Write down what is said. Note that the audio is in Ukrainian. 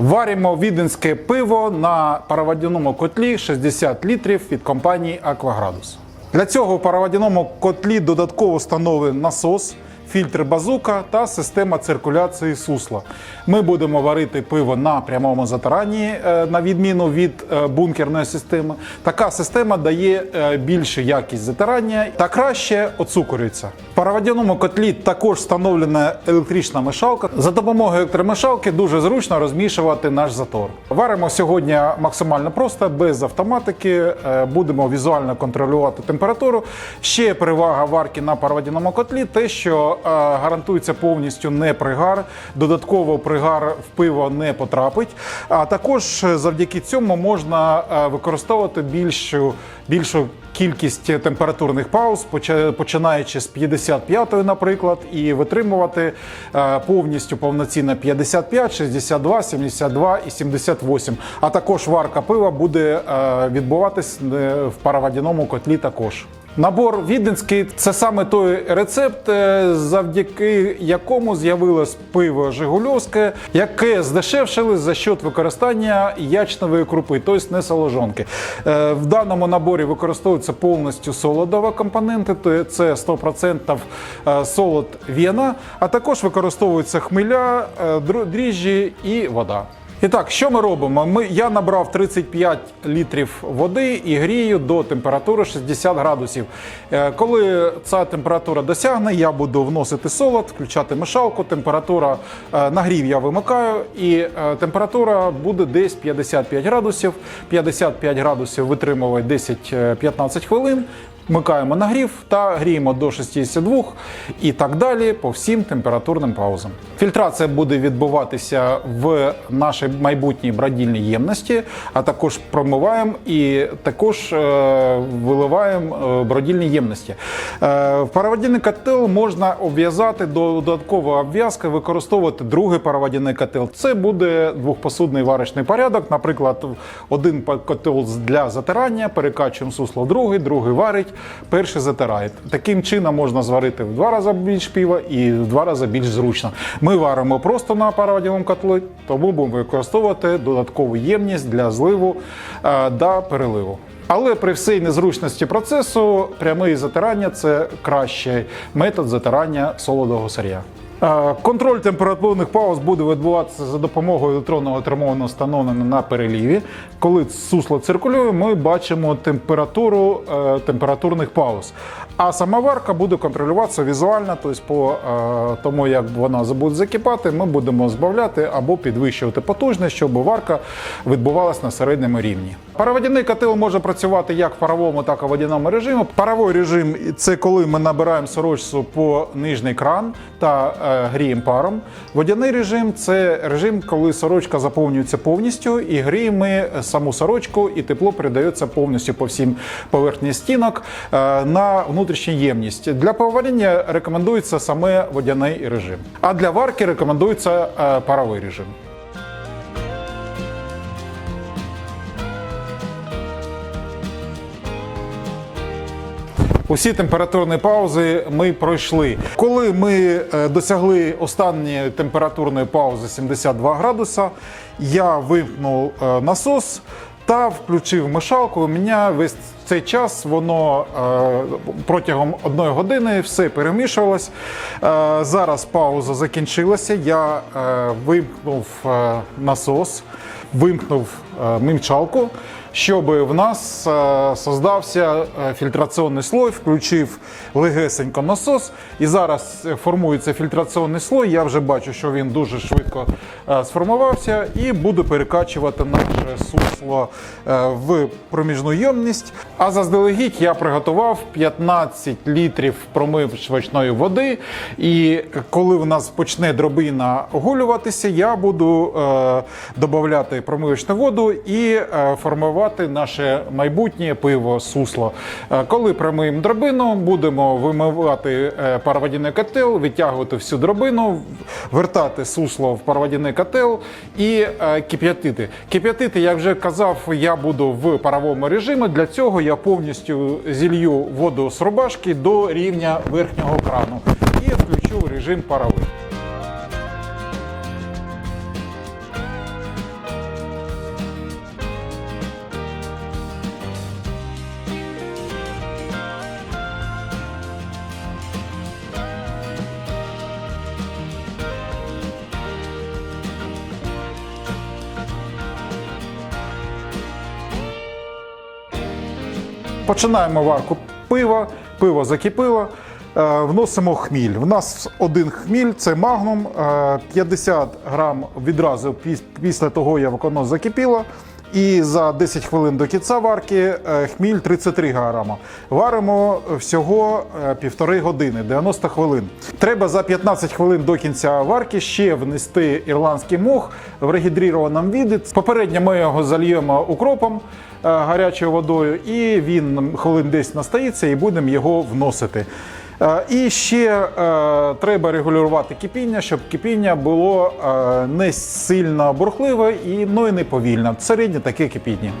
Варимо віденське пиво на пароводяному котлі 60 літрів від компанії Акваградус. Для цього в пароводяному котлі додатково встановлений насос, фільтр базука та система циркуляції сусла. Ми будемо варити пиво на прямому затиранні, е, на відміну від е, бункерної системи. Така система дає е, більшу якість затирання та краще оцукорюється. В пароводяному котлі також встановлена електрична мешалка. За допомогою електромешалки дуже зручно розмішувати наш затор. Варимо сьогодні максимально просто, без автоматики. Будемо візуально контролювати температуру. Ще перевага варки на пароводяному котлі те, що гарантується повністю не пригар. Додатково пригар в пиво не потрапить. А також е, завдяки цьому можна е, використовувати більшу, більшу кількість температурних пауз, починаючи з 55-ї, наприклад, і витримувати е, повністю повноцінно 55, 62, 72 і 78. А також варка пива буде відбуватись в пароводяному котлі також. Набор віденський це саме той рецепт, е, завдяки якому з'явилось пиво Жигульовське, яке здешевшили за счет використання ячнової крупи, тобто не соложонки. Е, В даному наборі використовуються повністю солодові компоненти, це 100% е, солод віна, а також використовуються хмеля, дріжджі і вода. І так, що ми робимо? Ми, я набрав 35 літрів води і грію до температури 60 градусів. Е, Коли ця температура досягне, я буду вносити солод, включати мешалку. Температура е, нагрів я вимикаю, і е, температура буде десь 55 градусів. 55 градусів витримує 10-15 хвилин. Вмикаємо нагрів та гріємо до 62 і так далі по всім температурним паузам. Фільтрація буде відбуватися в нашій майбутній бродільній ємності, а також промиваємо і також е, виливаємо е, бродільні ємності. Е, пароводяний котел можна обв'язати до додаткової обв'язки, використовувати другий пароводяний котел. Це буде двохпосудний варочний порядок. Наприклад, один котел для затирання, перекачуємо сусло другий, другий варить, перший затирає. Таким чином можна зварити в два рази більш пива і в два рази більш зручно. Ми варимо просто на пароводяному котлі, тому будемо використовувати додаткову ємність для зливу е, та переливу. Але при всій незручності процесу пряме затирання це кращий метод затирання солодого сир'я. Е, Контроль температурних пауз буде відбуватися за допомогою електронного термованого встановлення на переліві. Коли сусло циркулює, ми бачимо температуру е, температурних пауз. А сама варка буде контролюватися візуально, тобто по е, тому, як вона буде закипати, ми будемо збавляти або підвищувати потужність, щоб варка відбувалась на середньому рівні. Пароводяний котел може працювати як в паровому, так і в водяному режимі. Паровий режим це коли ми набираємо сорочцю по нижній кран та е, гріємо паром. Водяний режим це режим, коли сорочка заповнюється повністю, і гріємо саму сорочку, і тепло передається повністю по всім поверхні стінок е, на внутрішню ємність. Для поваріння рекомендується саме водяний режим, а для варки рекомендується е, паровий режим. Усі температурні паузи ми пройшли. Коли ми е, досягли останньої температурної паузи 72 градуса, я вимкнув е, насос та включив мешалку. У мене весь цей час воно е, протягом одної години все перемішувалось. Е, зараз пауза закінчилася. Я е, вимкнув е, насос, вимкнув е, мимчалку щоб в нас е, создався е, фільтраційний слой, включив легесенько насос, і зараз формується фільтраційний слой. Я вже бачу, що він дуже швидко сформувався, і буду перекачувати наше сусло в проміжну ємність. А заздалегідь я приготував 15 літрів промивочної води. І коли в нас почне дробина оголюватися, я буду додавати промивочну воду і е, формувати наше майбутнє пиво сусло. Е, коли промиємо дробину, будемо вимивати е, пароводяний котел, витягувати всю дробину, вертати сусло в пароводяний котел і кип'ятити. Кип'ятити, як вже казав, я буду в паровому режимі. Для цього я повністю зілью воду з рубашки до рівня верхнього крану і включу режим паровий. Починаємо варку пива, пиво закипіло. Е, Вносимо хміль. У нас один хміль це магнум, е, 50 грам відразу піс- після того, як воно закипіло. І за 10 хвилин до кінця варки е, хміль 33 грама. Варимо всього е, півтори години, 90 хвилин. Треба за 15 хвилин до кінця варки ще внести ірландський мох в регідрірованому віді. Попередньо ми його зальємо укропом е, гарячою водою, і він хвилин десь настоїться, і будемо його вносити. Е, І ще е, треба регулювати кипіння, щоб кипіння було е, не сильно бурхливе і ну і не повільне. Середнє таке кипіння.